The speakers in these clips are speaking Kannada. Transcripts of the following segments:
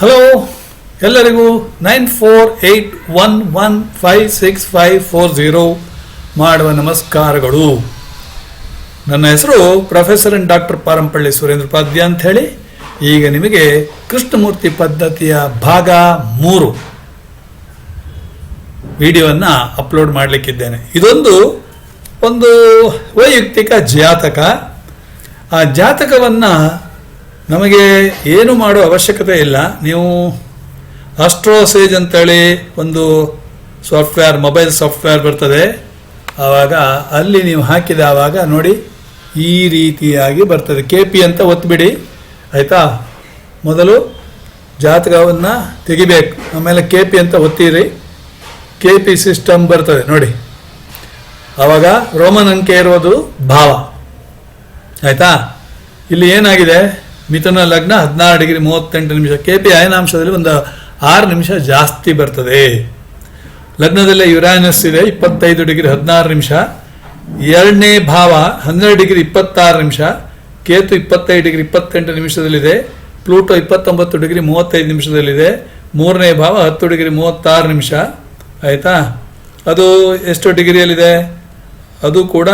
ಹಲೋ ಎಲ್ಲರಿಗೂ nine four eight one one five six five four zero ಮಾಡುವ ನಮಸ್ಕಾರಗಳು. ನನ್ನ ಹೆಸರು professor and doctor Parampalli Surendra ಪಾದ್ಯ ಅಂತ ಹೇಳಿ ಈಗ ನಿಮಗೆ ಕೃಷ್ಣಮೂರ್ತಿ ಪದ್ಧತಿಯ ಭಾಗ ಮೂರು ವಿಡಿಯೋವನ್ನು ಅಪ್ಲೋಡ್ ಮಾಡಲಿಕ್ಕಿದ್ದೇನೆ. ಇದೊಂದು ಒಂದು ವೈಯಕ್ತಿಕ ಜಾತಕ. ಆ ಜಾತಕವನ್ನು ನಮಗೆ ಏನು ಮಾಡೋ ಅವಶ್ಯಕತೆ ಇಲ್ಲ. ನೀವು ಅಸ್ಟ್ರೋಸೇಜ್ ಅಂತೇಳಿ ಒಂದು ಸಾಫ್ಟ್ವೇರ್ ಮೊಬೈಲ್ ಸಾಫ್ಟ್ವೇರ್ ಬರ್ತದೆ. ಆವಾಗ ಅಲ್ಲಿ ನೀವು ಹಾಕಿದ ಆವಾಗ ನೋಡಿ ಈ ರೀತಿಯಾಗಿ ಬರ್ತದೆ. ಕೆ ಪಿ ಅಂತ ಒತ್ತಿಬಿಡಿ ಆಯಿತಾ? ಮೊದಲು ಜಾತಕವನ್ನು ತೆಗಿಬೇಕು. ಆಮೇಲೆ ಕೆ ಪಿ ಅಂತ ಒತ್ತಿರಿ. ಕೆ ಪಿ ಸಿಸ್ಟಮ್ ಬರ್ತದೆ. ನೋಡಿ. ಆವಾಗ ರೋಮನ್ ಅಂಕೆ ಇರೋದು ಭಾವ. ಆಯಿತಾ? ಇಲ್ಲಿ ಏನಾಗಿದೆ? ಮಿಥುನ ಲಗ್ನ ಹದಿನಾರು ಡಿಗ್ರಿ ಮೂವತ್ತೆಂಟು ನಿಮಿಷ. ಕೆ ಪಿ ಅಯನಾಂಶದಲ್ಲಿ ಒಂದು ಆರು ನಿಮಿಷ ಜಾಸ್ತಿ ಬರ್ತದೆ. ಲಗ್ನದಲ್ಲೇ ಯುರಾನಸ್ ಇದೆ, ಇಪ್ಪತ್ತೈದು ಡಿಗ್ರಿ ಹದಿನಾರು ನಿಮಿಷ. ಎರಡನೇ ಭಾವ ಹನ್ನೆರಡು ಡಿಗ್ರಿ ಇಪ್ಪತ್ತಾರು ನಿಮಿಷ. ಕೇತು ಇಪ್ಪತ್ತೈದು ಡಿಗ್ರಿ ಇಪ್ಪತ್ತೆಂಟು ನಿಮಿಷದಲ್ಲಿದೆ. ಪ್ಲೂಟೋ ಇಪ್ಪತ್ತೊಂಬತ್ತು ಡಿಗ್ರಿ ಮೂವತ್ತೈದು ನಿಮಿಷದಲ್ಲಿದೆ. ಮೂರನೇ ಭಾವ ಹತ್ತು ಡಿಗ್ರಿ ಮೂವತ್ತಾರು ನಿಮಿಷ. ಆಯಿತಾ? ಅದು ಎಷ್ಟು ಡಿಗ್ರಿಯಲ್ಲಿದೆ? ಅದು ಕೂಡ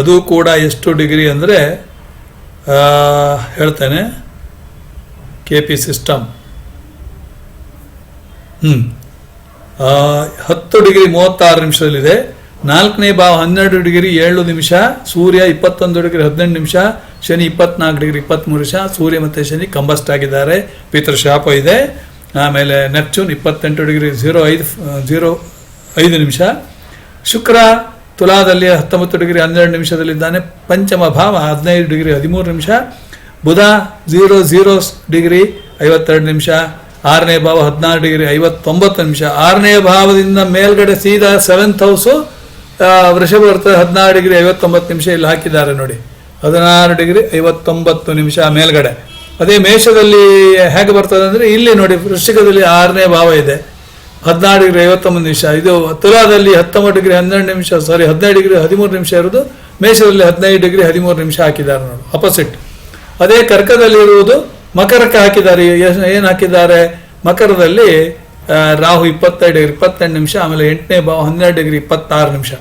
ಅದು ಕೂಡ ಎಷ್ಟು ಡಿಗ್ರಿ ಅಂದರೆ ಹೇಳ್ತೇನೆ ಕೆ ಪಿ ಸಿಸ್ಟಮ್ ಹ್ಞೂ ಹತ್ತು ಡಿಗ್ರಿ ಮೂವತ್ತಾರು ನಿಮಿಷದಲ್ಲಿದೆ. ನಾಲ್ಕನೇ ಭಾವ ಹನ್ನೆರಡು ಡಿಗ್ರಿ ಏಳು ನಿಮಿಷ, ಸೂರ್ಯ ಇಪ್ಪತ್ತೊಂದು ಡಿಗ್ರಿ ಹದಿನೆಂಟು ನಿಮಿಷ, ಶನಿ ಇಪ್ಪತ್ನಾಲ್ಕು ಡಿಗ್ರಿ ಇಪ್ಪತ್ತ್ಮೂರು ನಿಮಿಷ, ಸೂರ್ಯ ಮತ್ತು ಶನಿ ಕಂಬಸ್ಟ್ ಆಗಿದ್ದಾರೆ. ಪಿತೃಶಾಪ ಇದೆ. ಆಮೇಲೆ ನೆಪ್ಚೂನ್ ಇಪ್ಪತ್ತೆಂಟು ಡಿಗ್ರಿ ಝೀರೋ ಐದು ಝೀರೋ ಐದು ನಿಮಿಷ. ಶುಕ್ರ ತುಲಾದಲ್ಲಿ ಹತ್ತೊಂಬತ್ತು ಡಿಗ್ರಿ, ಹನ್ನೆರಡು ನಿಮಿಷದಲ್ಲಿದ್ದಾನೆ. ಪಂಚಮ ಭಾವ, ಹದಿನೈದು ಡಿಗ್ರಿ, ಹದಿಮೂರು ನಿಮಿಷ. ಬುಧ ಝೀರೋ ಝೀರೋ ಡಿಗ್ರಿ, ಐವತ್ತೆರಡು ನಿಮಿಷ. ಆರನೇ ಭಾವ, ಹದಿನಾರು ಡಿಗ್ರಿ, ಐವತ್ತೊಂಬತ್ತು ನಿಮಿಷ. ಆರನೇ ಭಾವದಿಂದ ಮೇಲ್ಗಡೆ ಸೀದಾ ಸೆವೆಂತ್ ಹೌಸು ವೃಷಭ ಬರ್ತದೆ ಹದಿನಾರು ಡಿಗ್ರಿ, ಐವತ್ತೊಂಬತ್ತು ನಿಮಿಷ ಇಲ್ಲಿ ಹಾಕಿದ್ದಾರೆ ನೋಡಿ. ಹದಿನಾರು ಡಿಗ್ರಿ, ಐವತ್ತೊಂಬತ್ತು ನಿಮಿಷ ಮೇಲ್ಗಡೆ. ಅದೇ ಮೇಷದಲ್ಲಿ ಹೇಗೆ ಬರ್ತದೆ ಅಂದರೆ ಇಲ್ಲಿ ನೋಡಿ ವೃಷಿಕದಲ್ಲಿ ಆರನೇ ಭಾವ ಇದೆ. ಹದಿನಾರು ಡಿಗ್ರಿ ಐವತ್ತೊಂಬತ್ತು ನಿಮಿಷ. ಇದು ತುಲಾದಲ್ಲಿ ಹತ್ತೊಂಬತ್ತು ಡಿಗ್ರಿ ಹನ್ನೆರಡು ನಿಮಿಷ ಸಾರಿ ಹದಿನೈದು ಡಿಗ್ರಿ ಹದಿಮೂರು ನಿಮಿಷ ಇರೋದು ಮೇಷದಲ್ಲಿ ಹದಿನೈದು ಡಿಗ್ರಿ ಹದಿಮೂರು ನಿಮಿಷ ಹಾಕಿದ್ದಾರೆ ನೋಡಿ ಅಪೋಸಿಟ್ ಅದೇ ಕರ್ಕದಲ್ಲಿ ಇರುವುದು ಮಕರಕ್ಕೆ ಹಾಕಿದ್ದಾರೆ. ಏನು ಹಾಕಿದ್ದಾರೆ? ಮಕರದಲ್ಲಿ ರಾಹು ಇಪ್ಪತ್ತೈದು ಡಿಗ್ರಿ, ಇಪ್ಪತ್ತೆಂಟು ನಿಮಿಷ, ಆಮೇಲೆ ಎಂಟನೇ ಭಾವ ಹನ್ನೆರಡು ಡಿಗ್ರಿ, ಇಪ್ಪತ್ತಾರು ನಿಮಿಷ.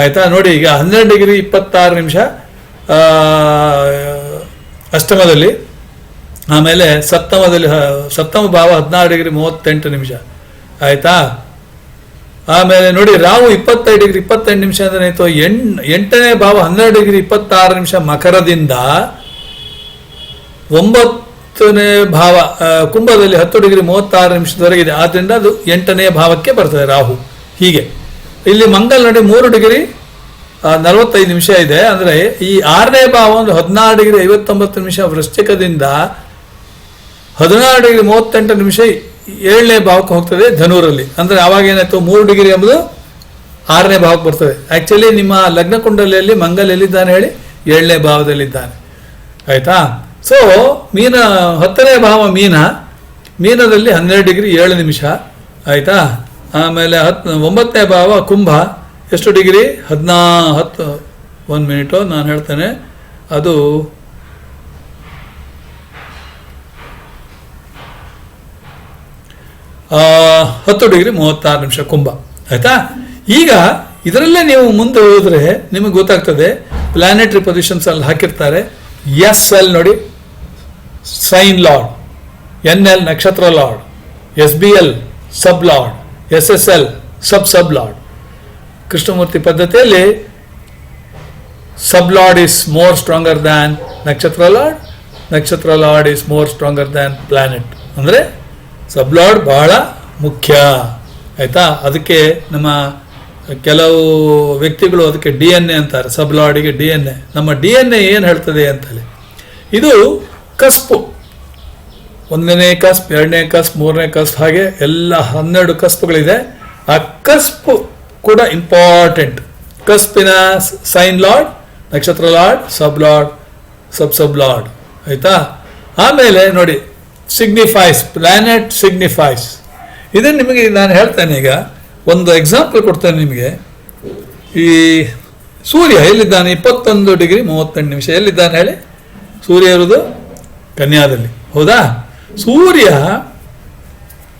ಆಯಿತಾ? ನೋಡಿ ಈಗ ಹನ್ನೆರಡು ಡಿಗ್ರಿ, ಇಪ್ಪತ್ತಾರು ನಿಮಿಷ ಅಷ್ಟಮದಲ್ಲಿ, ಆಮೇಲೆ ಸಪ್ತಮದಲ್ಲಿ ಸಪ್ತಮ ಭಾವ ಹದಿನಾರು ಡಿಗ್ರಿ ಮೂವತ್ತೆಂಟು ನಿಮಿಷ. ಆಯ್ತಾ? ಆಮೇಲೆ ನೋಡಿ, ರಾಹು ಇಪ್ಪತ್ತೈದು ಡಿಗ್ರಿ ಇಪ್ಪತ್ತೆಂಟು ನಿಮಿಷ ಅಂದ್ರೆ ಆಯ್ತು ಎಂಟ್ ಎಂಟನೇ ಭಾವ, ಹನ್ನೆರಡು ಡಿಗ್ರಿ, ಇಪ್ಪತ್ತಾರು ನಿಮಿಷ ಮಕರದಿಂದ ಒಂಬತ್ತನೇ ಭಾವ ಕುಂಭದಲ್ಲಿ ಹತ್ತು ಡಿಗ್ರಿ, ಮೂವತ್ತಾರು ನಿಮಿಷದವರೆಗಿದೆ ಆದ್ದರಿಂದ ಅದು ಎಂಟನೇ ಭಾವಕ್ಕೆ ಬರ್ತದೆ ರಾಹು. ಹೀಗೆ. ಇಲ್ಲಿ ಮಂಗಲ್ ನೋಡಿ, ಮೂರು ಡಿಗ್ರಿ ನಲವತ್ತೈದು ನಿಮಿಷ ಇದೆ. ಅಂದರೆ ಈ ಆರನೇ ಭಾವ ಒಂದು ಹದಿನಾರು ಡಿಗ್ರಿ ಐವತ್ತೊಂಬತ್ತು ನಿಮಿಷ ವೃಶ್ಚಿಕದಿಂದ ಹದಿನಾರು ಡಿಗ್ರಿ ಮೂವತ್ತೆಂಟು ನಿಮಿಷ ಏಳನೇ ಭಾವಕ್ಕೆ ಹೋಗ್ತದೆ ಧನುರಲ್ಲಿ. ಅಂದರೆ ಆವಾಗ ಏನಾಯ್ತು? ಮೂರು ಡಿಗ್ರಿ ಎಂಬುದು ಆರನೇ ಭಾವಕ್ಕೆ ಬರ್ತದೆ. ಆ್ಯಕ್ಚುಲಿ ನಿಮ್ಮ ಲಗ್ನ ಕುಂಡಲಿಯಲ್ಲಿ ಮಂಗಲ್ ಎಲ್ಲಿದ್ದಾನೆ ಹೇಳಿ? ಏಳನೇ ಭಾವದಲ್ಲಿದ್ದಾನೆ. ಆಯ್ತಾ? ಸೊ ಮೀನ, ಹತ್ತನೇ ಭಾವ ಮೀನ. ಮೀನದಲ್ಲಿ ಹನ್ನೆರಡು ಡಿಗ್ರಿ ಏಳು ನಿಮಿಷ. ಆಯ್ತಾ? ಆಮೇಲೆ ಹತ್, ಒಂಬತ್ತನೇ ಭಾವ ಕುಂಭ. ಎಷ್ಟು ಡಿಗ್ರಿ? ಹದಿನಾ, ಹತ್ತು, ಒಂದು ಮಿನಿಟು, ನಾನು ಹೇಳ್ತೇನೆ. ಅದು ಹತ್ತು ಡಿಗ್ರಿ ಮೂವತ್ತಾರು ನಿಮಿಷ ಕುಂಭ, ಆಯ್ತಾ? ಈಗ ಇದರಲ್ಲೇ ನೀವು ಮುಂದೆ ಹೋದ್ರೆ ನಿಮಗೆ ಗೊತ್ತಾಗ್ತದೆ ಪ್ಲಾನೆಟರಿ ಪೊಸಿಷನ್ಸ್ ಅಲ್ಲಿ ಹಾಕಿರ್ತಾರೆ. ಎಸ್ ಎಲ್ ನೋಡಿ ಸೈನ್ ಲಾರ್ಡ್ ಎನ್ ಎಲ್ ನಕ್ಷತ್ರ lord S B L sub lord S S L sub sub lord Krishnamurti ಪದ್ಧತಿಯಲ್ಲಿ sub lord is more stronger than ನಕ್ಷತ್ರ ಲಾರ್ಡ್ ನಕ್ಷತ್ರ lord is more stronger than planet ಅಂದರೆ ಸಬ್ ಲಾರ್ಡ್ ಬಹಳ ಮುಖ್ಯ. ಆಯಿತಾ? ಅದಕ್ಕೆ ನಮ್ಮ ಕೆಲವು ವ್ಯಕ್ತಿಗಳು ಅದಕ್ಕೆ ಡಿ ಎನ್ ಎ ಅಂತಾರೆ. ಸಬ್ ಲಾಡಿಗೆ ಡಿ ಎನ್ ಎ. ನಮ್ಮ ಡಿ ಎನ್ ಎ ಏನು ಹೇಳ್ತದೆ ಅಂತೇಳಿ. ಇದು ಕಸ್ಪು. ಒಂದನೇ ಕಸ್ಪ್, ಎರಡನೇ ಕಸ್ಪ್, ಮೂರನೇ ಕಸ್ಪ್, ಹಾಗೆ ಎಲ್ಲ ಹನ್ನೆರಡು ಕಸ್ಪ್ಗಳಿದೆ. ಆ ಕಸ್ಪು ಕೂಡ ಇಂಪಾರ್ಟೆಂಟ್. ಕಸ್ಪಿನ ಸೈನ್ ಲಾರ್ಡ್, ನಕ್ಷತ್ರ lord, sub lord, sub sub lord. ಆಯ್ತಾ? ಆಮೇಲೆ ನೋಡಿ ಸಿಗ್ನಿಫೈಸ್ ಪ್ಲಾನೆಟ್ ಸಿಗ್ನಿಫೈಸ್ ಇದನ್ನು ನಿಮಗೆ ನಾನು ಹೇಳ್ತೇನೆ ಈಗ, ಒಂದು ಎಕ್ಸಾಂಪಲ್ ಕೊಡ್ತೇನೆ ನಿಮಗೆ. ಈ ಸೂರ್ಯ ಎಲ್ಲಿದ್ದಾನೆ? ಇಪ್ಪತ್ತೊಂದು ಡಿಗ್ರಿ ಮೂವತ್ತೆಂಟು ನಿಮಿಷ. ಎಲ್ಲಿದ್ದಾನೆ ಹೇಳಿ? ಸೂರ್ಯ ಇರುವುದು ಕನ್ಯಾದಲ್ಲಿ. ಹೌದಾ? ಸೂರ್ಯ,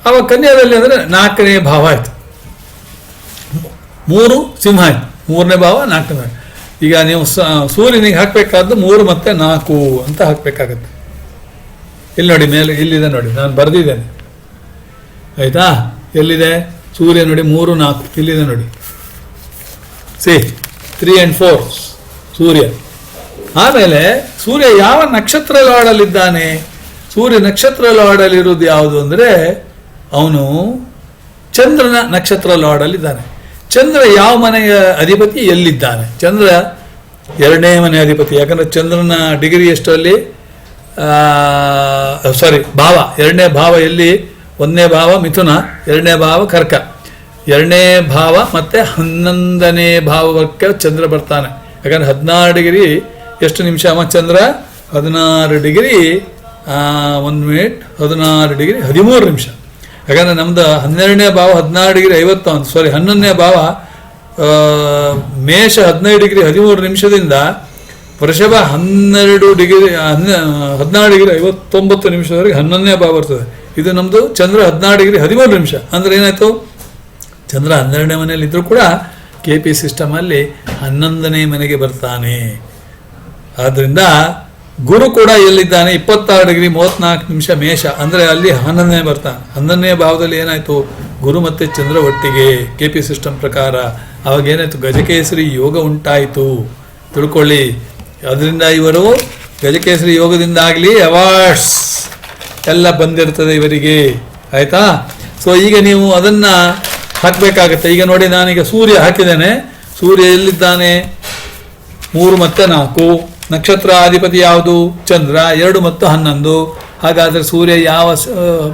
ಅವ ಕನ್ಯಾದಲ್ಲಿ ಅಂದರೆ ನಾಲ್ಕನೇ ಭಾವ ಆಯಿತು. ಮೂರು ಸಿಂಹ ಆಯಿತು. ಮೂರನೇ ಭಾವ, ನಾಲ್ಕನೇ. ಈಗ ನೀವು ಸೂರ್ಯನಿಗೆ ಹಾಕಬೇಕಾದ್ದು ಮೂರು ಮತ್ತು ನಾಲ್ಕು ಅಂತ ಹಾಕಬೇಕಾಗತ್ತೆ. ಇಲ್ಲಿ ನೋಡಿ ಮೇಲೆ, ಇಲ್ಲಿದೆ ನೋಡಿ, ನಾನು ಬರೆದಿದ್ದೇನೆ. ಆಯಿತಾ? ಎಲ್ಲಿದೆ? ಸೂರ್ಯ ನೋಡಿ, ಮೂರು, ನಾಲ್ಕು, ಇಲ್ಲಿದೆ ನೋಡಿ. ಸಿ ತ್ರೀ ಆ್ಯಂಡ್ ಫೋರ್ ಸೂರ್ಯ. ಆಮೇಲೆ, ಸೂರ್ಯ ಯಾವ ನಕ್ಷತ್ರ ಲಾಡಲ್ಲಿದ್ದಾನೆ ಸೂರ್ಯ ನಕ್ಷತ್ರ ಲಾಡಲ್ಲಿರುವುದು ಯಾವುದು ಅಂದರೆ, ಅವನು ಚಂದ್ರನ ನಕ್ಷತ್ರ ಲಾಡಲ್ಲಿದ್ದಾನೆ ಚಂದ್ರ ಯಾವ ಮನೆಯ ಅಧಿಪತಿ? ಎಲ್ಲಿದ್ದಾನೆ? ಚಂದ್ರ ಎರಡನೇ ಮನೆ ಅಧಿಪತಿ. ಯಾಕಂದ್ರೆ ಚಂದ್ರನ ಡಿಗ್ರಿ ಎಷ್ಟು ಅಲ್ಲಿ ಸಾರಿ ಭಾವ. ಎರಡನೇ ಭಾವ ಎಲ್ಲಿ? ಒಂದನೇ ಭಾವ ಮಿಥುನ, ಎರಡನೇ ಭಾವ ಕರ್ಕ. ಎರಡನೇ ಭಾವ ಮತ್ತೆ ಹನ್ನೊಂದನೇ ಭಾವಕ್ಕೆ ಚಂದ್ರ ಬರ್ತಾನೆ. ಯಾಕಂದ್ರೆ ಹದಿನಾರು ಡಿಗ್ರಿ, ಎಷ್ಟು ನಿಮಿಷ ಅಮ್ಮ ಚಂದ್ರ ಹದಿನಾರು ಡಿಗ್ರಿ ಒಂದು ಮಿನಿಟ್, ಹದಿನಾರು ಡಿಗ್ರಿ, ಹದಿಮೂರು ನಿಮಿಷ. ಯಾಕಂದ್ರೆ ನಮ್ದು ಹನ್ನೆರಡನೇ ಭಾವ ಹದಿನಾರು ಡಿಗ್ರಿ ಐವತ್ತೊಂದು ಸಾರಿ ಹನ್ನೊಂದನೇ ಭಾವ ಮೇಷ ಹದಿನೈದು ಡಿಗ್ರಿ ಹದಿಮೂರು ನಿಮಿಷದಿಂದ ವೃಷಭ ಹನ್ನೆರಡು ಡಿಗ್ರಿ ಹನ್ನ, ಹದಿನಾರು ಡಿಗ್ರಿ ಐವತ್ತೊಂಬತ್ತು ನಿಮಿಷದವರೆಗೆ ಹನ್ನೊಂದನೇ ಭಾವ ಬರ್ತದೆ. ಇದು ನಮ್ಮದು ಚಂದ್ರ ಹದಿನಾರು ಡಿಗ್ರಿ ಹದಿಮೂರು ನಿಮಿಷ. ಅಂದ್ರೆ ಏನಾಯ್ತು? ಚಂದ್ರ ಹನ್ನೆರಡನೇ ಮನೆಯಲ್ಲಿ ಇದ್ದರೂ ಕೂಡ ಕೆ ಪಿ ಸಿಸ್ಟಮಲ್ಲಿ ಹನ್ನೊಂದನೇ ಮನೆಗೆ ಬರ್ತಾನೆ. ಆದ್ದರಿಂದ ಗುರು ಕೂಡ ಎಲ್ಲಿದ್ದಾನೆ? ಇಪ್ಪತ್ತಾರು ಡಿಗ್ರಿ ಮೂವತ್ನಾಲ್ಕು ನಿಮಿಷ ಮೇಷ. ಅಂದರೆ ಅಲ್ಲಿ ಹನ್ನೊಂದನೇ ಬರ್ತಾನೆ. ಹನ್ನೊಂದನೇ ಭಾವದಲ್ಲಿ ಏನಾಯಿತು? ಗುರು ಮತ್ತು ಚಂದ್ರ ಒಟ್ಟಿಗೆ ಕೆ ಪಿ ಸಿಸ್ಟಮ್ ಪ್ರಕಾರ. ಅವಾಗ ಏನಾಯಿತು? ಗಜಕೇಸರಿ ಯೋಗ ಉಂಟಾಯಿತು. ತಿಳ್ಕೊಳ್ಳಿ. ಅದರಿಂದ ಇವರು ಗಜಕೇಸರಿ ಯೋಗದಿಂದಾಗಲಿ ಅವಾರ್ಡ್ಸ್ ಎಲ್ಲ ಬಂದಿರ್ತದೆ ಇವರಿಗೆ. ಆಯ್ತಾ? ಸೊ ಈಗ ನೀವು ಅದನ್ನ ಹಾಕಬೇಕಾಗತ್ತೆ. ಈಗ ನೋಡಿ ನಾನೀಗ ಸೂರ್ಯ ಹಾಕಿದ್ದೇನೆ. ಸೂರ್ಯ ಎಲ್ಲಿದ್ದಾನೆ? ಮೂರು ಮತ್ತು ನಾಲ್ಕು. ನಕ್ಷತ್ರ ಅಧಿಪತಿ ಯಾವುದು? ಚಂದ್ರ. ಎರಡು ಮತ್ತು ಹನ್ನೊಂದು. ಹಾಗಾದರೆ ಸೂರ್ಯ ಯಾವ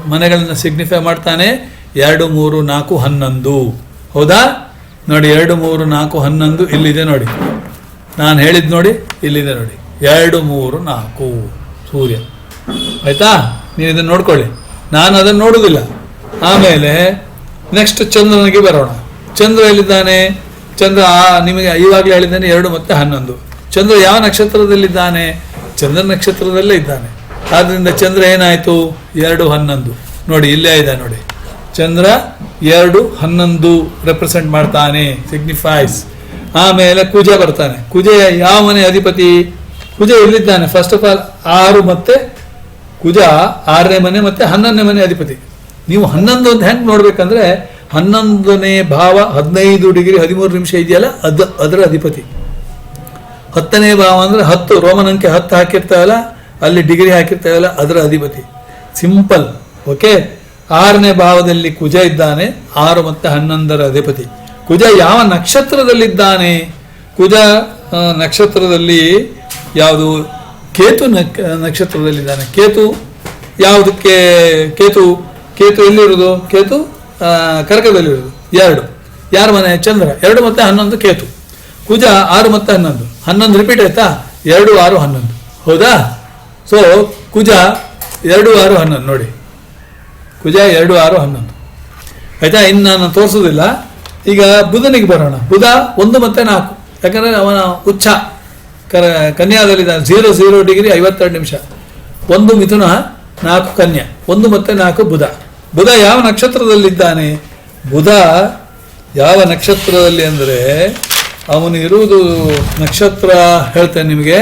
ಮನೆಗಳನ್ನು ಸಿಗ್ನಿಫೈ ಮಾಡ್ತಾನೆ? ಎರಡು, ಮೂರು, ನಾಲ್ಕು, ಹನ್ನೊಂದು. ಹೌದಾ? ನೋಡಿ, ಎರಡು, ಮೂರು, ನಾಲ್ಕು, ಹನ್ನೊಂದು ಇಲ್ಲಿದೆ ನೋಡಿ. ನಾನು ಹೇಳಿದ್ ನೋಡಿ, ಇಲ್ಲಿದೆ ನೋಡಿ. ಎರಡು, ಮೂರು, ನಾಲ್ಕು, ಸೂರ್ಯ. ಆಯ್ತಾ? ನೀವು ಇದನ್ನು ನೋಡ್ಕೊಳ್ಳಿ. ನಾನು ಅದನ್ನು ನೋಡುವುದಿಲ್ಲ ಆಮೇಲೆ ನೆಕ್ಸ್ಟ್ ಚಂದ್ರನಿಗೆ ಬರೋಣ. ಚಂದ್ರ ಎಲ್ಲಿದ್ದಾನೆ? ಚಂದ್ರ ಆ- ನಿಮಗೆ ಈವಾಗಲೇ ಹೇಳಿದ್ದಾನೆ, ಎರಡು ಮತ್ತೆ ಹನ್ನೊಂದು. ಚಂದ್ರ ಯಾವ ನಕ್ಷತ್ರದಲ್ಲಿದ್ದಾನೆ? ಚಂದ್ರ ನಕ್ಷತ್ರದಲ್ಲೇ ಇದ್ದಾನೆ. ಆದ್ದರಿಂದ ಚಂದ್ರ ಏನಾಯಿತು? ಎರಡು, ಹನ್ನೊಂದು. ನೋಡಿ, ಇಲ್ಲೇ ಇದೆ ನೋಡಿ. ಚಂದ್ರ ಎರಡು, ಹನ್ನೊಂದು ರೆಪ್ರೆಸೆಂಟ್ ಮಾಡ್ತಾನೆ. ಸಿಗ್ನಿಫೈಸ್ ಆಮೇಲೆ ಕುಜ ಬರ್ತಾನೆ. ಕುಜೆ ಯಾವ ಮನೆ ಅಧಿಪತಿ? ಕುಜ ಎಲ್ಲಿದ್ದಾನೆ ಫಸ್ಟ್ ಆಫ್ ಆಲ್ ಆರು ಮತ್ತೆ ಕುಜ, ಆರನೇ ಮನೆ ಮತ್ತೆ ಹನ್ನೊಂದನೇ ಮನೆ ಅಧಿಪತಿ. ನೀವು ಹನ್ನೊಂದು ಅಂತ ಹೆಂಗೆ ನೋಡ್ಬೇಕಂದ್ರೆ, ಹನ್ನೊಂದನೇ ಭಾವ ಹದಿನೈದು ಡಿಗ್ರಿ ಹದಿಮೂರು ನಿಮಿಷ ಇದೆಯಲ್ಲ, ಅದು ಅದರ ಅಧಿಪತಿ. ಹತ್ತನೇ ಭಾವ ಅಂದ್ರೆ ಹತ್ತು ರೋಮನ್ ಅಂಕೆ ಹತ್ತು ಹಾಕಿರ್ತಾವಲ್ಲ ಅಲ್ಲಿ ಡಿಗ್ರಿ ಹಾಕಿರ್ತಾವಲ್ಲ ಅದರ ಅಧಿಪತಿ. ಸಿಂಪಲ್ ಓಕೆ ಆರನೇ ಭಾವದಲ್ಲಿ ಕುಜ ಇದ್ದಾನೆ, ಆರು ಮತ್ತೆ ಹನ್ನೊಂದರ ಅಧಿಪತಿ. ಕುಜ ಯಾವ ನಕ್ಷತ್ರದಲ್ಲಿದ್ದಾನೆ? ಕುಜ ನಕ್ಷತ್ರದಲ್ಲಿ ಯಾವುದು? ಕೇತು ನಕ್, ನಕ್ಷತ್ರದಲ್ಲಿದ್ದಾನೆ. ಕೇತು ಯಾವುದಕ್ಕೆ? ಕೇತು ಕೇತು ಎಲ್ಲಿರೋದು ಕೇತು ಕರ್ಕದಲ್ಲಿರೋದು ಎರಡು. ಯಾರ ಮನೆ? ಚಂದ್ರ. ಎರಡು ಮತ್ತೆ ಹನ್ನೊಂದು ಕೇತು. ಕುಜ ಆರು ಮತ್ತೆ ಹನ್ನೊಂದು. ಹನ್ನೊಂದು ರಿಪೀಟ್ ಆಯ್ತಾ? ಎರಡು, ಆರು, ಹನ್ನೊಂದು. ಹೌದಾ? ಸೊ ಕುಜ ಎರಡು, ಆರು, ಹನ್ನೊಂದು. ನೋಡಿ. ಕುಜ ಎರಡು, ಆರು, ಹನ್ನೊಂದು. ಆಯ್ತಾ? ಇನ್ನು ನಾನು ತೋರಿಸೋದಿಲ್ಲ ಈಗ ಬುಧನಿಗೆ ಬರೋಣ. ಬುಧ ಒಂದು ಮತ್ತೆ ನಾಲ್ಕು. ಯಾಕಂದ್ರೆ ಅವನ ಉಚ್ಚ ಕರ, ಕನ್ಯಾದಲ್ಲಿದ್ದಾನೆ. ಝೀರೋ ಝೀರೋ ಡಿಗ್ರಿ ಐವತ್ತೆರಡು ನಿಮಿಷ. ಒಂದು ಮಿಥುನ, ನಾಲ್ಕು ಕನ್ಯಾ. ಒಂದು ಮತ್ತೆ ನಾಲ್ಕು ಬುಧ. ಬುಧ ಯಾವ ನಕ್ಷತ್ರದಲ್ಲಿದ್ದಾನೆ? ಬುಧ ಯಾವ ನಕ್ಷತ್ರದಲ್ಲಿ ಅಂದರೆ ಅವನು ಇರುವುದು ನಕ್ಷತ್ರ ಹೇಳ್ತೇನೆ ನಿಮಗೆ.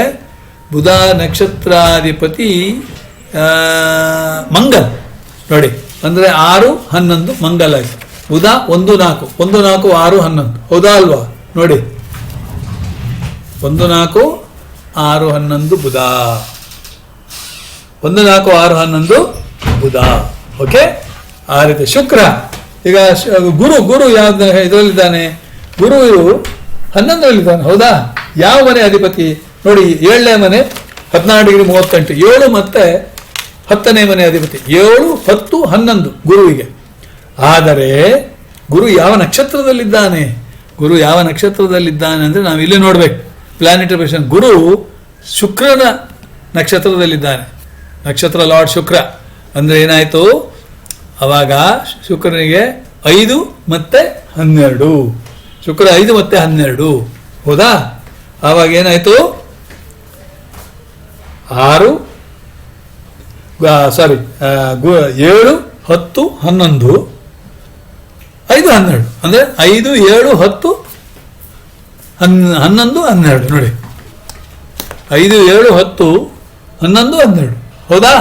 ಬುಧ ನಕ್ಷತ್ರಾಧಿಪತಿ ಮಂಗಲ್. ನೋಡಿ, ಅಂದರೆ ಆರು, ಹನ್ನೊಂದು, ಮಂಗಲ್ ಆಯ್ತು. ಬುಧ ಒಂದು ನಾಲ್ಕು. ಒಂದು ನಾಲ್ಕು, ಆರು, ಹನ್ನೊಂದು. ಹೌದಾ ಅಲ್ವಾ? ನೋಡಿ. ಒಂದು ನಾಲ್ಕು, ಆರು, ಹನ್ನೊಂದು ಬುಧ. ಒಂದು ನಾಲ್ಕು, ಆರು, ಹನ್ನೊಂದು ಬುಧ. ಓಕೆ? ಆ ರೀತಿ. ಶುಕ್ರ. ಈಗ ಗುರು ಗುರು ಯಾವ್ದು ಇದರಲ್ಲಿದ್ದಾನೆ? ಗುರು ಹನ್ನೊಂದರಲ್ಲಿದ್ದಾನೆ. ಹೌದಾ? ಯಾವ ಮನೆ ಅಧಿಪತಿ? ನೋಡಿ, ಏಳನೇ ಮನೆ, ಹದಿನಾರು ಡಿಗ್ರಿ ಮೂವತ್ತೆಂಟು. ಏಳು ಮತ್ತೆ ಹತ್ತನೇ ಮನೆ ಅಧಿಪತಿ. ಏಳು, ಹತ್ತು, ಹನ್ನೊಂದು ಗುರುವಿಗೆ. ಆದರೆ ಗುರು ಯಾವ ನಕ್ಷತ್ರದಲ್ಲಿದ್ದಾನೆ? ಗುರು ಯಾವ ನಕ್ಷತ್ರದಲ್ಲಿದ್ದಾನೆ ಅಂದರೆ ನಾವು ಇಲ್ಲಿ ನೋಡ್ಬೇಕು. ಪ್ಲಾನೆಟರಿ ಪೊಸಿಷನ್ ಗುರು ಶುಕ್ರನ ನಕ್ಷತ್ರದಲ್ಲಿದ್ದಾನೆ. ನಕ್ಷತ್ರ ಲಾರ್ಡ್ ಶುಕ್ರ. ಅಂದರೆ ಏನಾಯಿತು? ಅವಾಗ ಶುಕ್ರನಿಗೆ ಐದು ಮತ್ತೆ ಹನ್ನೆರಡು. ಶುಕ್ರ ಐದು ಮತ್ತೆ ಹನ್ನೆರಡು. ಹೌದಾ? ಆವಾಗ ಏನಾಯಿತು? ಆರು ಸಾರಿ ಏಳು, ಹತ್ತು, ಹನ್ನೊಂದು. ಐದು ಹನ್ನೆರಡು. ಅಂದರೆ ಐದು, ಏಳು, ಹತ್ತು, ಹನ್, ಹನ್ನೊಂದು, ಹನ್ನೆರಡು. ನೋಡಿ. ಐದು, ಏಳು, ಹತ್ತು, ಹನ್ನೊಂದು, ಹನ್ನೆರಡು. ಹೌದಾ?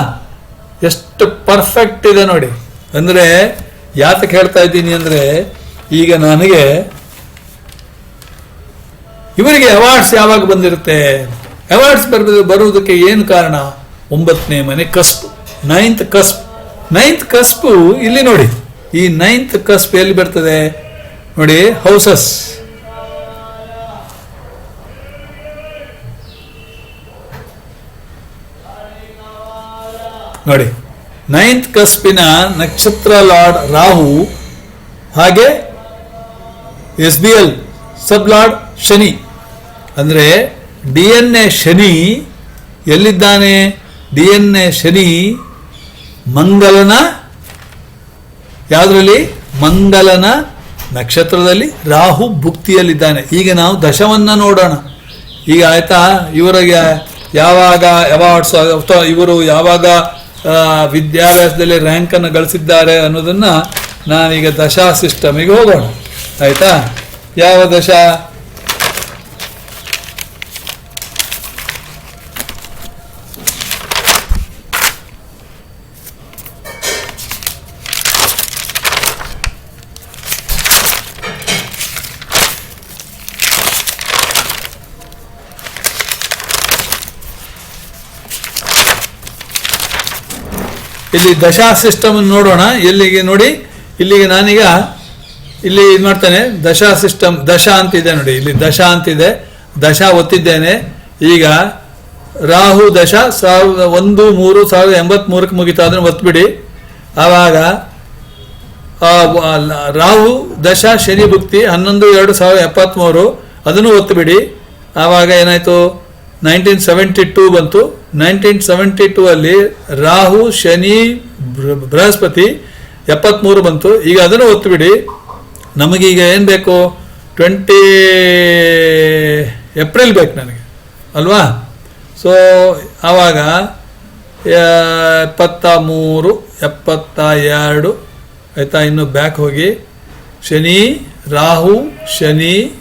ಎಷ್ಟು ಪರ್ಫೆಕ್ಟ್ ಇದೆ ನೋಡಿ. ಅಂದರೆ ಯಾತಕ್ಕೆ ಹೇಳ್ತಾ ಇದ್ದೀನಿ ಅಂದರೆ ಈಗ ನನಗೆ ಇವರಿಗೆ ಅವಾರ್ಡ್ಸ್ ಯಾವಾಗ ಬಂದಿರುತ್ತೆ? ಅವಾರ್ಡ್ಸ್ ಬರ್ ಬರುವುದಕ್ಕೆ ಏನು ಕಾರಣ? ಒಂಬತ್ತನೇ ಮನೆ ಕಸ್ಬು ನೈನ್ತ್ ಕಸ್ಬ್ ನೈನ್ತ್ ಕಸ್ಬು ಇಲ್ಲಿ ನೋಡಿ. ಈ ನೈನ್ತ್ ಕಸ್ಪ್ ಎಲ್ಲಿ ಬರ್ತದೆ? ನೋಡಿ ಹೌಸಸ್ ನೋಡಿ ನೈನ್ತ್ ಕಸ್ಪಿನ ನಕ್ಷತ್ರ ಲಾರ್ಡ್ ರಾಹು, ಹಾಗೆ S B L, sub lord Shani. ಅಂದರೆ, ಡಿ ಎನ್ ಎ ಶನಿ ಎಲ್ಲಿದ್ದಾನೆ? ಡಿ ಎನ್ ಎ ಶನಿ ಮಂಗಲನ ಯಾವುದರಲ್ಲಿ? ಮಂಗಲನ ನಕ್ಷತ್ರದಲ್ಲಿ ರಾಹು ಭುಕ್ತಿಯಲ್ಲಿದ್ದಾನೆ. ಈಗ ನಾವು ದಶವನ್ನ ನೋಡೋಣ. ಈಗ ಆಯ್ತಾ? ಇವರಿಗೆ ಯಾವಾಗ ಅಥವಾ ಇವರು ಯಾವಾಗ ವಿದ್ಯಾಭ್ಯಾಸದಲ್ಲಿ ವಿದ್ಯಾಭ್ಯಾಸದಲ್ಲಿ ರ್ಯಾಂಕನ್ನು ಗಳಿಸಿದ್ದಾರೆ ಅನ್ನೋದನ್ನ ನಾನೀಗ ದಶಾ ಸಿಸ್ಟಮಿಗೆ ಹೋಗೋಣ. ಆಯ್ತಾ? ಯಾವ ದಶಾ? ಇಲ್ಲಿ ದಶಾ ಸಿಸ್ಟಮ್ ನೋಡೋಣ. ಇಲ್ಲಿಗೆ ನೋಡಿ? ಇಲ್ಲಿಗೆ ನಾನೀಗ ಇಲ್ಲಿ ಇದು ಮಾಡ್ತಾನೆ. ದಶಾ ಸಿಸ್ಟಮ್, ದಶಾ ಅಂತಿದೆ ನೋಡಿ. ಇಲ್ಲಿ ದಶಾ ಅಂತಿದೆ. ದಶಾ ಒತ್ತಿದ್ದೇನೆ. ಈಗ ರಾಹು ದಶ ಸಾವಿರದ ಒಂದು, ಮೂರು, ಸಾವಿರದ ಎಂಬತ್ಮೂರಕ್ಕೆ ಮುಗಿತಾ. ಅದನ್ನು ಒತ್ಬಿಡಿ. ಆವಾಗ ರಾಹು ದಶ ಶನಿ ಭುಕ್ತಿ ಹನ್ನೊಂದು, ಎರಡು ಸಾವಿರದ ಎಪ್ಪತ್ತ್ಮೂರು ಅದನ್ನು ಒತ್ತುಬಿಡಿ ಆವಾಗ ಏನಾಯಿತು? ನೈನ್ಟೀನ್ ಸೆವೆಂಟಿ ಟೂ ಬಂತು. ನೈನ್ಟೀನ್ ಸೆವೆಂಟಿ ಟೂ ಅಲ್ಲಿ ರಾಹು, ಶನಿ ಬೃಹಸ್ಪತಿ ಎಪ್ಪತ್ತ್ಮೂರು ಬಂತು. ಈಗ ಅದನ್ನು ಒತ್ತುಬಿಡಿ ನಮಗೀಗ ಏನು ಬೇಕು? ಟ್ವೆಂಟಿ ಏಪ್ರಿಲ್ ಬೇಕು ನನಗೆ. ಅಲ್ವಾ? ಸೊ ಆವಾಗ, ಎಪ್ಪತ್ತ ಮೂರು, ಎಪ್ಪತ್ತ ಎರಡು, ಆಯಿತಾ? ಇನ್ನು ಬ್ಯಾಕ್ ಹೋಗಿ. ಶನಿ, ರಾಹು, ಶನಿ,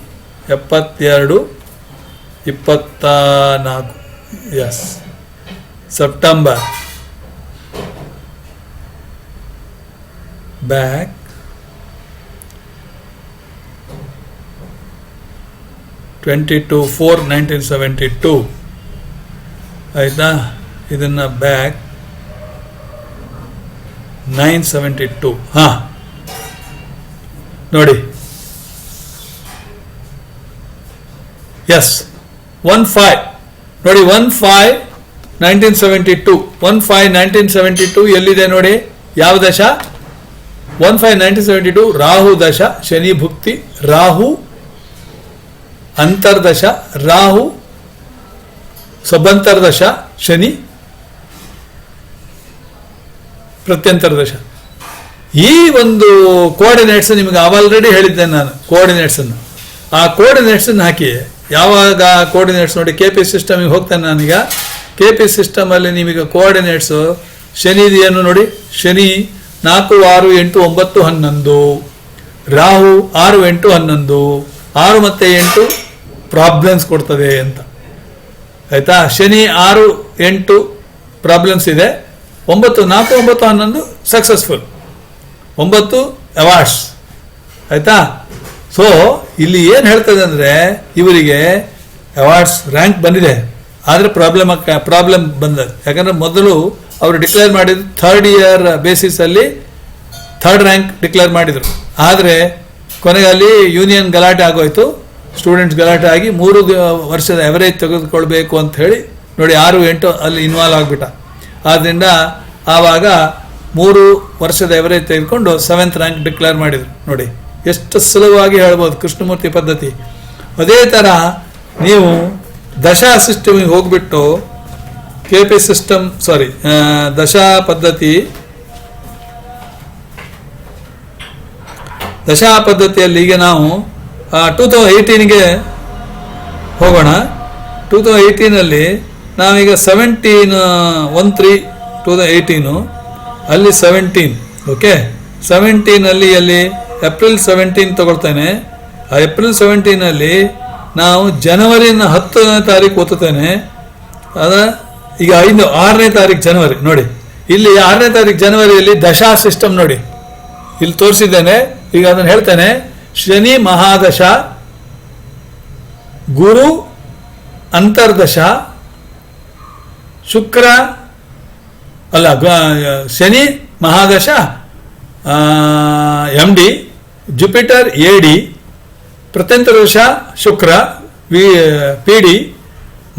ಎಪ್ಪತ್ತೆರಡು ಇಪ್ಪತ್ತ ನಾಲ್ಕು S September back twenty two four nineteen seventy two ಆಯಿತಾ? ಇದನ್ನು ಬ್ಯಾಕ್ ನೈನ್ ಸೆವೆಂಟಿ ಟು ಹಾಂ. ನೋಡಿ. ಎಸ್ ಒನ್ ಫೈವ್ ನೋಡಿ one five nineteen seventy two one five nineteen seventy two ಎಲ್ಲಿದೆ ನೋಡಿ? ಯಾವ ದಶ? One five nineteen seventy two Rahu ದಶ, ಶನಿ ಭುಕ್ತಿ, ರಾಹು ಅಂತರ್ದಶ ರಾಹು ಸಬಂತರ್ದಶ ಶನಿ ಪ್ರತ್ಯಂತರ್ದಶ ಈ ಒಂದು ಕೋಆರ್ಡಿನೇಟ್ಸ್ ನಿಮಗೆ ಆಲ್ರೆಡಿ ಹೇಳಿದ್ದೆ ನಾನು ಕೋಆರ್ಡಿನೇಟ್ಸ್ ಅನ್ನು. ಆ ಕೋಆರ್ಡಿನೇಟ್ಸ್ ಅನ್ನು ಹಾಕಿ ಯಾವಾಗ ಕೋಆರ್ಡಿನೇಟ್ಸ್ ನೋಡಿ ಕೆ ಪಿ ಸಿಸ್ಟಮಿಗೆ ಹೋಗ್ತೇನೆ ನಾನೀಗ. ಕೆ ಪಿ ಸಿಸ್ಟಮಲ್ಲಿ ನಿಮಗೆ ಕೋಆರ್ಡಿನೇಟ್ಸು ಶನಿ ಏನು ನೋಡಿ. ಶನಿ ನಾಲ್ಕು, ಆರು, ಎಂಟು, ಒಂಬತ್ತು, ಹನ್ನೊಂದು. ರಾಹು ಆರು, ಎಂಟು, ಹನ್ನೊಂದು. ಆರು ಮತ್ತು ಎಂಟು ಪ್ರಾಬ್ಲಮ್ಸ್ ಕೊಡ್ತದೆ ಅಂತ. ಆಯ್ತಾ? ಶನಿ ಆರು, ಎಂಟು ಪ್ರಾಬ್ಲಮ್ಸ್ ಇದೆ. ಒಂಬತ್ತು, ನಾಲ್ಕು, ಒಂಬತ್ತು, ಹನ್ನೊಂದು ಸಕ್ಸಸ್ಫುಲ್ ಒಂಬತ್ತು ಅವಾರ್ಡ್ಸ್ ಆಯ್ತಾ? ಸೊ ಇಲ್ಲಿ ಏನು ಹೇಳ್ತದೆ ಅಂದರೆ, ಇವರಿಗೆ ಅವಾರ್ಡ್ಸ್ ರ್ಯಾಂಕ್ ಬಂದಿದೆ. ಆದರೆ ಪ್ರಾಬ್ಲಮ್ ಪ್ರಾಬ್ಲಮ್ ಬಂದ ಯಾಕಂದರೆ ಮೊದಲು ಅವರು ಡಿಕ್ಲೇರ್ ಮಾಡಿದ್ದು ಥರ್ಡ್ ಇಯರ್ ಬೇಸಿಸಲ್ಲಿ ಥರ್ಡ್ ರ್ಯಾಂಕ್ ಡಿಕ್ಲೇರ್ ಮಾಡಿದರು. ಆದರೆ ಕೊನೆಗೆ ಅಲ್ಲಿ ಯೂನಿಯನ್ ಗಲಾಟೆ ಆಗೋಯ್ತು. ಸ್ಟೂಡೆಂಟ್ಸ್ ಗಲಾಟೆ ಆಗಿ ಮೂರು ವರ್ಷದ ಎವರೇಜ್ ತೆಗೆದುಕೊಳ್ಬೇಕು ಅಂತ ಹೇಳಿ ನೋಡಿ ಆರು ಎಂಟು ಅಲ್ಲಿ ಇನ್ವಾಲ್ವ್ ಆಗಿಬಿಟ್ಟ. ಆದ್ದರಿಂದ ಆವಾಗ ಮೂರು ವರ್ಷದ ಎವರೇಜ್ ತೆಗೆದುಕೊಂಡು ಸೆವೆಂತ್ ರ್ಯಾಂಕ್ ಡಿಕ್ಲೇರ್ ಮಾಡಿದರು ನೋಡಿ. ಎಷ್ಟು ಸುಲಭವಾಗಿ ಹೇಳ್ಬೋದು ಕೃಷ್ಣಮೂರ್ತಿ ಪದ್ಧತಿ. ಅದೇ ಥರ ನೀವು ದಶಾ ಸಿಸ್ಟಮಿಗೆ ಹೋಗ್ಬಿಟ್ಟು ಕೆ ಪಿ ಸಿಸ್ಟಮ್ ಸಾರಿ ದಶಾ ಪದ್ಧತಿ, ದಶಾ ಪದ್ಧತಿಯಲ್ಲಿ ಈಗ ನಾವು ಟೂ ತೌಸಂಡ್ ಏಯ್ಟೀನ್ಗೆ ಹೋಗೋಣ. ಟೂ ತೌಸಂಡ್ ಏಯ್ಟೀನಲ್ಲಿ ನಾವೀಗ seventeen one three two thousand eighteen ಅಲ್ಲಿ ಸೆವೆಂಟೀನ್ ಓಕೆ ಸೆವೆಂಟೀನಲ್ಲಿ ಅಲ್ಲಿ ಏಪ್ರಿಲ್ ಸೆವೆಂಟೀನ್ ತಗೊಳ್ತೇನೆ. ಆ ಏಪ್ರಿಲ್ ಸೆವೆಂಟೀನಲ್ಲಿ ನಾವು ಜನವರಿನ ಹತ್ತನೇ ತಾರೀಕು ಓದುತ್ತೇನೆ ಅದ ಈಗ ಐದು, ಆರನೇ ತಾರೀಕು ಜನವರಿ ನೋಡಿ. ಇಲ್ಲಿ ಆರನೇ ತಾರೀಕು ಜನವರಿಯಲ್ಲಿ ದಶಾ ಸಿಸ್ಟಮ್ ನೋಡಿ. ಇಲ್ಲಿ ತೋರಿಸಿದ್ದೇನೆ. ಈಗ ಅದನ್ನು ಹೇಳ್ತೇನೆ. ಶನಿ ಮಹಾದಶ, ಗುರು ಅಂತರ್ದಶ, ಶುಕ್ರ, ಅಲ್ಲ Shani ಮಹಾದಶ M D Jupiter A D ಪ್ರತ್ಯಂತರ ದಶ ಶುಕ್ರ V P D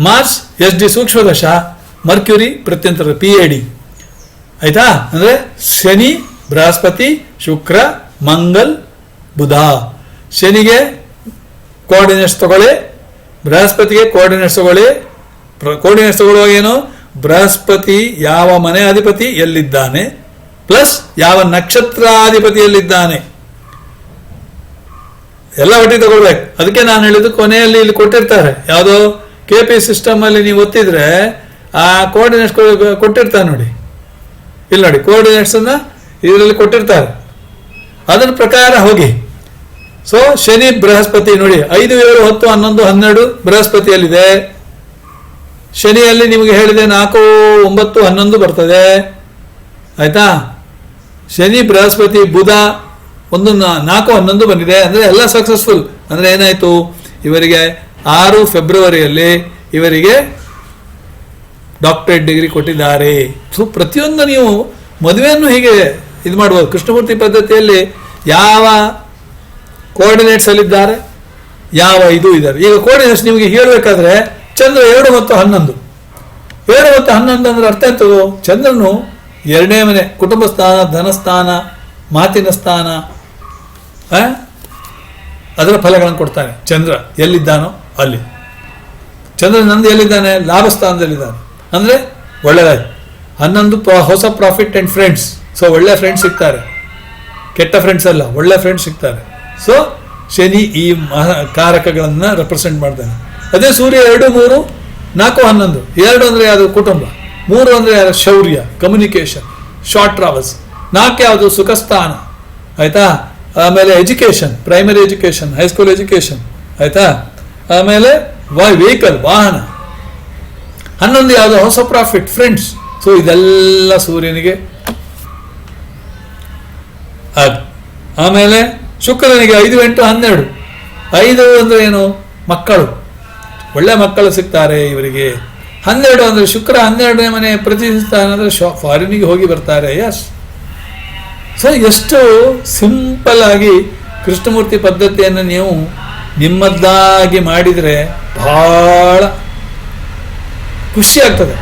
Mars S D ಸೂಕ್ಷ್ಮದಶ Mercury ಪ್ರತ್ಯಂತರ ಪಿ ಎ ಡಿ ಆಯಿತಾ? ಅಂದರೆ ಶನಿ, ಬೃಹಸ್ಪತಿ, ಶುಕ್ರ, ಮಂಗಲ್, ಬುಧ. ಶನಿಗೆ ಕೋಆರ್ಡಿನೇಟ್ಸ್ ತಗೊಳ್ಳಿ, ಬೃಹಸ್ಪತಿಗೆ ಕೋಆರ್ಡಿನೇಟ್ಸ್ ತಗೊಳ್ಳಿ. ಕೋಆರ್ಡಿನೇಟ್ಸ್ ತಗೊಳ್ಳುವಾಗ ಏನು? ಬೃಹಸ್ಪತಿ ಯಾವ ಮನೆ ಅಧಿಪತಿ ಎಲ್ಲಿದ್ದಾನೆ? ಪ್ಲಸ್ ಯಾವ ನಕ್ಷತ್ರಾಧಿಪತಿಯಲ್ಲಿದ್ದಾನೆ? ಎಲ್ಲ ಒಟ್ಟಿಗೆ ತಗೊಳ್ಬೇಕು. ಅದಕ್ಕೆ ನಾನು ಹೇಳಿದ್ದು ಕೊನೆಯಲ್ಲಿ ಇಲ್ಲಿ ಕೊಟ್ಟಿರ್ತಾರೆ. ಯಾವುದೋ ಕೆ ಪಿ ಸಿಸ್ಟಮ್ ಅಲ್ಲಿ ನೀವು ಒತ್ತಿದ್ರೆ ಆ ಕೋಆರ್ಡಿನೇಟ್ಸ್ ಕೊಟ್ಟಿರ್ತಾರೆ ನೋಡಿ. ಇಲ್ಲಿ ನೋಡಿ ಕೋಆರ್ಡಿನೇಟ್ಸ್ ಅನ್ನ ಇದರಲ್ಲಿ ಕೊಟ್ಟಿರ್ತಾರೆ. ಅದರ ಪ್ರಕಾರ ಹೋಗಿ. ಸೊ ಶನಿ ಬೃಹಸ್ಪತಿ ನೋಡಿ, ಐದು, ಏಳು, ಹತ್ತು, ಹನ್ನೊಂದು, ಹನ್ನೆರಡು ಬೃಹಸ್ಪತಿಯಲ್ಲಿದೆ. ಶನಿಯಲ್ಲಿ ನಿಮಗೆ ಹೇಳಿದೆ ನಾಲ್ಕು, ಒಂಬತ್ತು, ಹನ್ನೊಂದು ಬರ್ತದೆ. ಆಯ್ತಾ? ಶನಿ, ಬೃಹಸ್ಪತಿ, ಬುಧ ಒಂದು ನಾಲ್ಕು ಹನ್ನೊಂದು ಬಂದಿದೆ. ಅಂದರೆ ಎಲ್ಲ ಸಕ್ಸಸ್ಫುಲ್ ಅಂದರೆ ಏನಾಯಿತು? ಇವರಿಗೆ ಆರು ಫೆಬ್ರವರಿಯಲ್ಲಿ ಇವರಿಗೆ ಡಾಕ್ಟರೇಟ್ ಡಿಗ್ರಿ ಕೊಟ್ಟಿದ್ದಾರೆ. ಸೊ ಪ್ರತಿಯೊಂದು ನೀವು ಮದುವೆಯನ್ನು ಹೀಗೆ ಇದು ಮಾಡ್ಬೋದು. ಕೃಷ್ಣಮೂರ್ತಿ ಪದ್ಧತಿಯಲ್ಲಿ ಯಾವ ಕೋಆರ್ಡಿನೇಟ್ಸ್ ಅಲ್ಲಿದ್ದಾರೆ ಯಾವ ಇದು ಇದ್ದಾರೆ. ಈಗ ಕೋಆರ್ಡಿನೇಟ್ಸ್ ನಿಮಗೆ ಹೇಳಬೇಕಾದ್ರೆ ಚಂದ್ರ ಎರಡು ಮತ್ತು ಹನ್ನೊಂದು. ಏಳು ಮತ್ತು ಹನ್ನೊಂದು ಅಂದ್ರೆ ಅರ್ಥ ಆಯ್ತು ಚಂದ್ರನು ಎರಡನೇ ಮನೆ ಕುಟುಂಬ ಸ್ಥಾನ ಧನಸ್ಥಾನ, ಮಾತಿನ ಸ್ಥಾನ? ಅದರ ಫಲಗಳನ್ನು ಕೊಡ್ತಾನೆ ಚಂದ್ರ. ಎಲ್ಲಿದ್ದಾನೋ ಅಲ್ಲಿ. ಚಂದ್ರ ನಂದು ಎಲ್ಲಿದ್ದಾನೆ? ಲಾಭ ಸ್ಥಾನದಲ್ಲಿದ್ದಾನೆ ಅಂದರೆ ಒಳ್ಳೆಯದಾಯ್ತು ಹನ್ನೊಂದು ಪ್ರಾ, ಹೊಸ ಪ್ರಾಫಿಟ್ ಆ್ಯಂಡ್ ಫ್ರೆಂಡ್ಸ್ ಸೊ ಒಳ್ಳೆ ಫ್ರೆಂಡ್ಸ್ ಸಿಗ್ತಾರೆ. ಕೆಟ್ಟ ಫ್ರೆಂಡ್ಸ್ ಅಲ್ಲ, ಒಳ್ಳೆ ಫ್ರೆಂಡ್ಸ್ ಸಿಗ್ತಾರೆ. ಸೊ ಶನಿ ಈ ಮಹ ಕಾರಕಗಳನ್ನು ರೆಪ್ರೆಸೆಂಟ್ ಮಾಡ್ತಾನೆ. ಅದೇ ಸೂರ್ಯ ಎರಡು, ಮೂರು, ನಾಲ್ಕು, ಹನ್ನೊಂದು. ಎರಡು ಅಂದರೆ ಯಾವುದು? ಕುಟುಂಬ. ಮೂರು ಅಂದ್ರೆ ಶೌರ್ಯ ಕಮ್ಯುನಿಕೇಷನ್ ಶಾರ್ಟ್ ಟ್ರಾವೆಲ್ಸ್ ನಾಲ್ಕು ಯಾವುದು? ಸುಖಸ್ಥಾನ. ಆಯ್ತಾ? ಆಮೇಲೆ education primary education high school education ಆಯ್ತಾ? ಆಮೇಲೆ ವೆಹಿಕಲ್ ವಾಹನ. ಹನ್ನೊಂದು ಯಾವುದು? ಹೊಸ ಪ್ರಾಫಿಟ್ ಫ್ರೆಂಡ್ಸ್ ಸೊ ಇದೆಲ್ಲ ಸೂರ್ಯನಿಗೆ. ಅದು ಆಮೇಲೆ ಶುಕ್ರನಿಗೆ ಐದು, ಎಂಟು, ಹನ್ನೆರಡು. ಐದು ಅಂದ್ರೆ ಏನು? ಮಕ್ಕಳು. ಒಳ್ಳೆ ಮಕ್ಕಳು ಸಿಗ್ತಾರೆ ಇವರಿಗೆ. ಹನ್ನೆರಡು ಅಂದ್ರೆ ಶುಕ್ರ ಹನ್ನೆರಡನೇ ಮನೆ ಪ್ರತಿನಿಧಿಸ್ತಾನೆ ಅಂದ್ರೆ ಫಾರಿನಿಗೆ ಹೋಗಿ ಬರ್ತಾರೆ ಯಸ್ ಸೊ ಎಷ್ಟು ಸಿಂಪಲ್ ಆಗಿ ಕೃಷ್ಣಮೂರ್ತಿ ಪದ್ಧತಿಯನ್ನು ನೀವು ನಿಮ್ಮದ್ದಾಗಿ ಮಾಡಿದರೆ ಬಹಳ ಖುಷಿ ಆಗ್ತದೆ.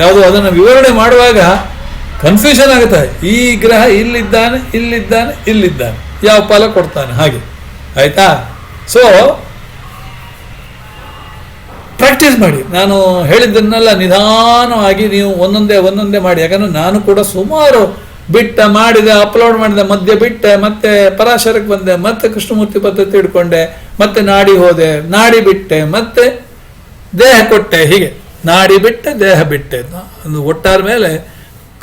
ಯಾವುದು ಅದನ್ನು ವಿವರಣೆ ಮಾಡುವಾಗ ಕನ್ಫ್ಯೂಷನ್ ಆಗುತ್ತೆ. ಈ ಗ್ರಹ ಇಲ್ಲಿದ್ದಾನೆ ಇಲ್ಲಿದ್ದಾನೆ ಇಲ್ಲಿದ್ದಾನೆ. ಯಾವ ಪಾಲ ಕೊಡ್ತಾನೆ? ಹಾಗೆ. ಆಯ್ತಾ? ಸೊ ಪ್ರಾಕ್ಟೀಸ್ ಮಾಡಿ. ನಾನು ಹೇಳಿದ್ದನ್ನೆಲ್ಲ ನಿಧಾನವಾಗಿ ನೀವು ಒಂದೊಂದೇ ಒಂದೊಂದೇ ಮಾಡಿ. ಯಾಕಂದ್ರೆ ನಾನು ಕೂಡ ಸುಮಾರು ಬಿಟ್ಟ ಮಾಡಿದೆ ಅಪ್ಲೋಡ್ ಮಾಡಿದೆ, ಮಧ್ಯೆ ಬಿಟ್ಟೆ, ಮತ್ತೆ ಪರಾಶರಕ್ಕೆ ಬಂದೆ, ಮತ್ತೆ ಕೃಷ್ಣಮೂರ್ತಿ ಪದ್ಧತಿ ಹಿಡ್ಕೊಂಡೆ ಮತ್ತೆ ನಾಡಿ ಹೋದೆ, ನಾಡಿ ಬಿಟ್ಟೆ, ಮತ್ತೆ ದೇಹ ಕೊಟ್ಟೆ, ಹೀಗೆ. ನಾಡಿ ಬಿಟ್ಟೆ, ದೇಹ ಬಿಟ್ಟೆ. ಒಂದು ಒಟ್ಟಾರ ಮೇಲೆ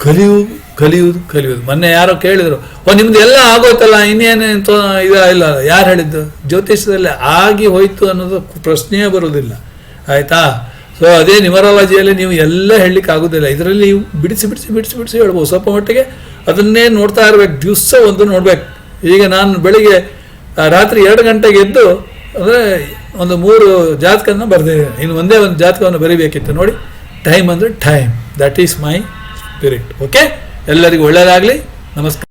ಕಲಿಯುವುದು ಕಲಿಯುವುದು ಕಲಿಯುವುದು. ಮೊನ್ನೆ ಯಾರೋ ಕೇಳಿದ್ರು, ಓ, ನಿಮ್ದು ಎಲ್ಲ ಆಗೋಯ್ತಲ್ಲ, ಇನ್ನೇನು ತೋ- ಇದು, ಇಲ್ಲ ಯಾರು ಹೇಳಿದ್ದು? ಜ್ಯೋತಿಷ್ಯದಲ್ಲಿ ಆಗಿ ಹೋಯ್ತು ಅನ್ನೋದು ಪ್ರಶ್ನೆಯೇ ಬರೋದಿಲ್ಲ ಆಯ್ತಾ? ಸೊ ಅದೇ ನ್ಯೂಮರಾಲಜಿಯಲ್ಲಿ ನೀವು ಎಲ್ಲ ಹೇಳಲಿಕ್ಕೆ ಆಗೋದಿಲ್ಲ. ಇದರಲ್ಲಿ ನೀವು ಬಿಡಿಸಿ ಬಿಡಿಸಿ ಬಿಡಿಸಿ ಬಿಡಿಸಿ ಹೇಳ್ಬೋದು. ಸ್ವಲ್ಪ ಮಟ್ಟಿಗೆ ಅದನ್ನೇ ನೋಡ್ತಾ ಇರ್ಬೇಕು. ದಿವಸ ಒಂದು ನೋಡ್ಬೇಕು. ಈಗ ನಾನು ಬೆಳಿಗ್ಗೆ ರಾತ್ರಿ ಎರಡು ಗಂಟೆಗೆ ಎದ್ದು, ಅಂದರೆ ಒಂದು ಮೂರು ಜಾತಕನ ಬರೆದಿದ್ದೇನೆ ಇನ್ನು ಒಂದೇ ಒಂದು ಜಾತಕವನ್ನು ಬರೀಬೇಕಿತ್ತು. ನೋಡಿ ಟೈಮ್ ಅಂದರೆ time that is my spirit okay ಎಲ್ಲರಿಗೂ ಒಳ್ಳೆಯದಾಗಲಿ ನಮಸ್ಕಾರ.